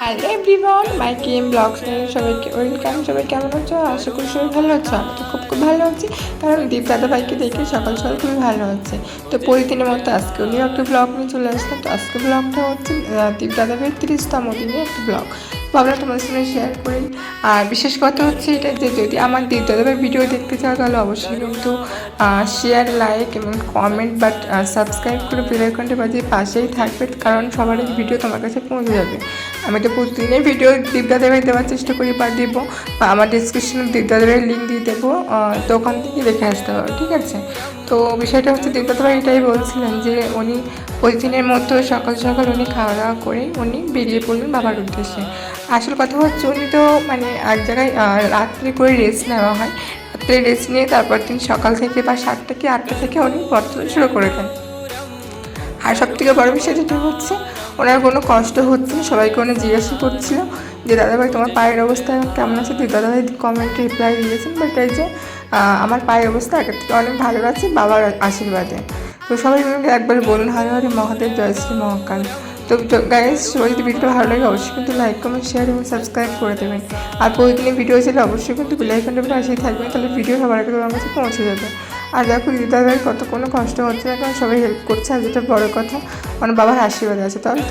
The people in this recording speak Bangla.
Hello everyone my game blogs নিয়ে সবাইকে ওয়েলকাম সবাই কেমন আছো? আশা করি সবাই ভালো আছো, আমি তো খুব খুব ভালো আছি। কারণ দীপ দাদা ভাইকে দেখে সকাল সকাল খুবই ভালো হচ্ছে। তো প্রতিদিনের মতো আজকে উনিও একটা ব্লগ নিয়ে চলে আসলাম। তো আজকে ব্লগটা হচ্ছে দীপ দাদা ভাইয়ের তিরিশতম দিনে একটা ব্লগ ভাবলাম তোমাদের সঙ্গে শেয়ার করি। আর বিশেষ কথা হচ্ছে এটা যে যদি আমার দীপ দাদা ভাইয়ের ভিডিও দেখতে চাও, তাহলে অবশ্যই কিন্তু শেয়ার লাইক এবং কমেন্ট বাট সাবস্ক্রাইব করে বেলাইকনটা বাজিয়ে পাশেই থাকবে। কারণ সবার ভিডিও তোমার কাছে পৌঁছে যাবে। আমি তো প্রতিদিনের ভিডিও দীপদাদেবের দেওয়ার চেষ্টা করি বা দেবো বা আমার ডিসক্রিপশনে দীপদাদেবের লিঙ্ক দিয়ে দেবো তো ওখান থেকে দেখে আসতে হবে, ঠিক আছে? তো বিষয়টা হচ্ছে দীপদাদেব এটাই বলছিলেন যে উনি প্রতিদিনের মতো সকাল সকাল উনি খাওয়া দাওয়া করে উনি বেরিয়ে পড়লেন বাবার উদ্দেশ্যে। আসল কথা হচ্ছে উনি তো মানে এক জায়গায় রাত্রে করে রেস্ট নেওয়া হয়। রাত্রে রেস্ট নিয়ে তারপর দিন সকাল থেকে বা সাতটা কি আটটা থেকে উনি বর্তমান শুরু করে দেন। আর সব থেকে বড় বিষয় যেটা হচ্ছে? ওনার কোনো কষ্ট হচ্ছে না, সবাইকে উনি জিজ্ঞাসা করছিল যে, দাদাভাই, তোমার পায়ের অবস্থা কেমন আছে? দাদাভাই কমেন্টে রিপ্লাই দিয়েছেন বাট এই যে আমার পায়ের অবস্থা আগের থেকে অনেক ভালো আছে, বাবার আশীর্বাদে। তো সবাই মিলে একবার বলুন, হরে হরে মহাদেব, জয় শ্রী মহাকাল। তো গাইজ সবাই যদি ভিডিওটা ভালো লাগে, অবশ্যই কিন্তু লাইক কমেন্ট শেয়ার এবং সাবস্ক্রাইব করে দেবেন। আর প্রতিদিনের ভিডিও ছিল অবশ্যই কিন্তু বেলাইকনটা পাশেই থাকবেন, তাহলে ভিডিও সবার আগে তোমার কাছে পৌঁছে যাবে। আর দেখো দিদাদের কত কোনো কষ্ট হচ্ছে না কারণ সবাই হেল্প করছে, আর যেটা বড় কথা, আমার বাবার আশীর্বাদ আছে। তাহলে